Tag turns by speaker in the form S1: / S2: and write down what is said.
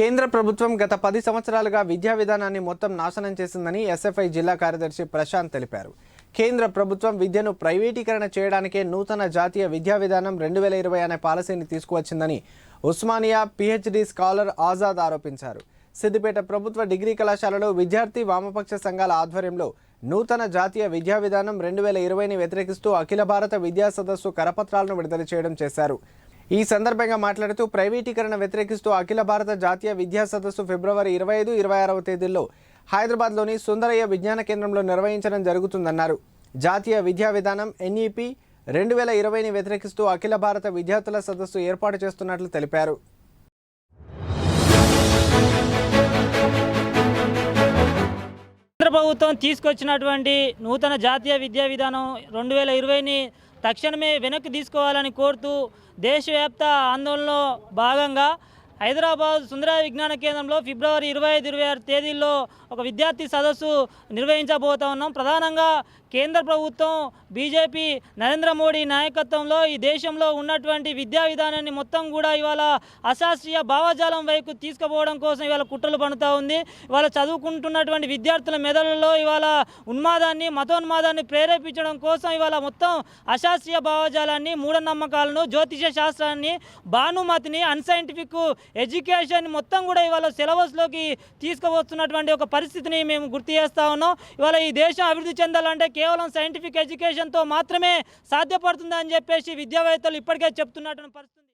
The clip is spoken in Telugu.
S1: కేంద్ర ప్రభుత్వం గత పది సంవత్సరాలుగా విద్యా విధానాన్ని మొత్తం నాశనం చేసిందని ఎస్ఎఫ్ఐ జిల్లా కార్యదర్శి ప్రశాంత్ తెలిపారు. కేంద్ర ప్రభుత్వం విద్యను ప్రైవేటీకరణ చేయడానికే నూతన జాతీయ విద్యా విధానం రెండు వేల ఇరవై అనే పాలసీని తీసుకువచ్చిందని ఉస్మానియా పిహెచ్డి స్కాలర్ ఆజాద్ ఆరోపించారు. సిద్దిపేట ప్రభుత్వ డిగ్రీ కళాశాలలో విద్యార్థి వామపక్ష సంఘాల ఆధ్వర్యంలో నూతన జాతీయ విద్యా విధానం రెండు వేల ఇరవైని వ్యతిరేకిస్తూ అఖిల భారత విద్యా సదస్సు కరపత్రాలను విడుదల చేయడం చేశారు. ఈ సందర్భంగా మాట్లాడుతూ ప్రైవేటీకరణ వ్యతిరేకిస్తూ అఖిల భారత జాతీయ విద్యా సదస్సు ఫిబ్రవరి ఇరవై ఐదు ఇరవై ఆరవ తేదీల్లో హైదరాబాద్లోని సుందరయ్య విజ్ఞాన కేంద్రంలో నిర్వహించడం జరుగుతుందన్నారు. జాతీయ విద్యా విధానం ఎన్ఈపి రెండు వేల ఇరవైని వ్యతిరేకిస్తూ అఖిల భారత విద్యార్థుల సదస్సు ఏర్పాటు చేస్తున్నట్లు తెలిపారు.
S2: ప్రభుత్వం తీసుకొచ్చినటువంటి నూతన జాతీయ విద్యా విధానం రెండు వేల ఇరవైని తక్షణమే వెనక్కి తీసుకోవాలని కోరుతూ దేశవ్యాప్త ఆందోళనలో భాగంగా హైదరాబాద్ సుందర విజ్ఞాన కేంద్రంలో ఫిబ్రవరి ఇరవై ఐదు ఇరవై ఆరు తేదీల్లో ఒక విద్యార్థి సదస్సు నిర్వహించబోతా ఉన్నాం. ప్రధానంగా కేంద్ర ప్రభుత్వం బీజేపీ నరేంద్ర మోడీ నాయకత్వంలో ఈ దేశంలో ఉన్నటువంటి విద్యా విధానాన్ని మొత్తం కూడా ఇవాళ అశాస్త్రీయ భావజాలం వైపు తీసుకుపోవడం కోసం ఇవాళ కుట్రలు పడుతూ ఉంది. ఇవాళ చదువుకుంటున్నటువంటి విద్యార్థుల మెదడులలో ఇవాళ ఉన్మాదాన్ని మతోన్మాదాన్ని ప్రేరేపించడం కోసం ఇవాళ మొత్తం అశాస్త్రీయ భావజాలాన్ని మూఢనమ్మకాలను జ్యోతిష శాస్త్రాన్ని భానుమతిని అన్సైంటిఫిక్ ఎడ్యుకేషన్ మొత్తం కూడా ఇవాళ సిలబస్లోకి తీసుకువస్తున్నటువంటి ఒక పరిస్థితిని మేము గుర్తు చేస్తా ఉన్నాం. ఇవాళ ఈ దేశం అభివృద్ధి చెందాలంటే కేవలం సైంటిఫిక్ ఎడ్యుకేషన్తో మాత్రమే సాధ్యపడుతుందని చెప్పేసి విద్యావేత్తలు ఇప్పటికే చెప్తున్నటువంటి పరిస్థితి.